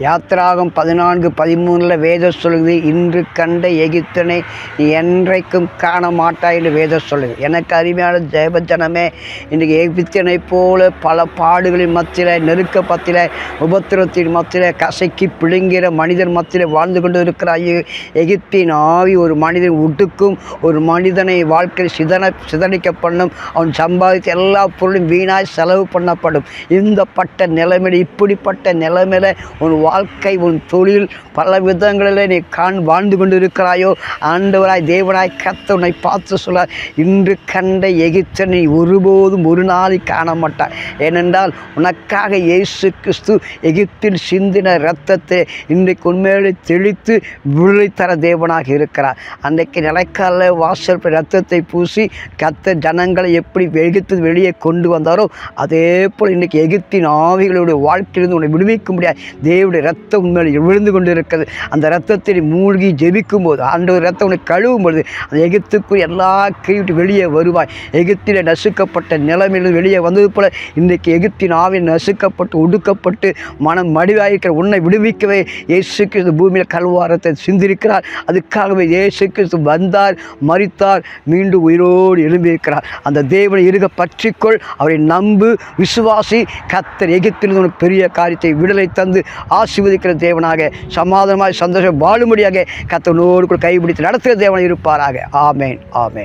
யாத்திராகம் பதினான்கு பதிமூணில் வேதம் சொல்லுது இன்று கண்ட எகிப்தனை நீ என்றைக்கும் காண மாட்டாய் என்று வேதம் சொல்லுது. எனக்கு அருமையான ஜெயபஜனமே இன்றைக்கு எகிப்தனை போல பல பாடுகளின் மத்தியில் நெருக்க நெருக்கப்பத்தில் உபத்திரத்தின் மத்தியில் கசக்கி பிடுங்கிற மனிதன் மத்தியில் வாழ்ந்து கொண்டு இருக்கிறாய் எகிப்தின் ஆவி ஒரு மனிதன் உடுக்கும் ஒரு மனிதனை வாழ்க்கையில் சிதன சிதனிக்க பண்ணும். அவன் சம்பாதித்த எல்லா பொருளும் வீணாய் செலவு பண்ணப்படும். இந்த பட்ட நிலைமையில் இப்படிப்பட்ட நிலைமையில் உன் வாழ்க்கை உன் தொழில் பல விதங்களில் நீ காண் வாழ்ந்து கொண்டு இருக்கிறாயோ ஆண்டவராய் தேவனாய் கத்த உன்னை பார்த்து சொல்ல இன்று கண்ட எகிப்தனை ஒருபோதும் ஒரு நாளை காண மாட்டாய் ஏனென்றால் உனக்காக இயேசு கிறிஸ்து எகிப்தில் சிந்தின இரத்தத்தை இன்றைக்கு உண்மையிலே தெளித்து விடுதலை தர தேவனாக இருக்கிறார். அன்றைக்கு நிலைக்கால வாசல் ரத்தத்தை பூசி கத்த ஜனங்களை எப்படி எகிப்து வெளியே கொண்டு வந்தாரோ அதே போல் இன்றைக்கி எகிப்தின் ஆவிகளுடைய வாழ்க்கையிலிருந்து உன்னை விடுவிக்க முடியாது ஆண்டவருடைய ரத்தம் உண்மையில் விழுந்து கொண்டிருக்கிறது. அந்த ரத்தத்தில் மூழ்கி ஜெபிக்கும் போது ஆண்டவர் ரத்தம் உனக்கு கழுவும் பொழுது அந்த எகிப்துக்குள் எல்லா கைவிட்டு வெளியே வருவாய். எகிப்தில் நசுக்கப்பட்ட நிலைமையிலிருந்து வெளியே வந்தது போல இன்றைக்கு எகிப்தின் ஆவின் நசுக்கப்பட்டு ஒடுக்கப்பட்டு மனம் மடிவாயிருக்கிற உன்னை விடுவிக்கவே இயேசு கிறிஸ்து பூமியில் கல்வாரத்தை சிந்திருக்கிறார். அதுக்காகவே இயேசு கிறிஸ்து வந்தார் மறித்தார் மீண்டும் உயிரோடு எழும்பியிருக்கிறார். அந்த தேவனை இருக பற்றிக்கொள். அவரை நம்பு விசுவாசி. கத்தர் எகிப்திலிருந்து உனக்கு பெரிய காரியத்தை விடுதலை தந்து ஆசீர்வதிக்கிற தேவனாக சமாதானமாக சந்தோஷம் வாழும்படியாக கத்தனோடு கூட கைபிடித்து நடத்துகிற தேவனாக இருப்பாராக. ஆமேன் ஆமேன்.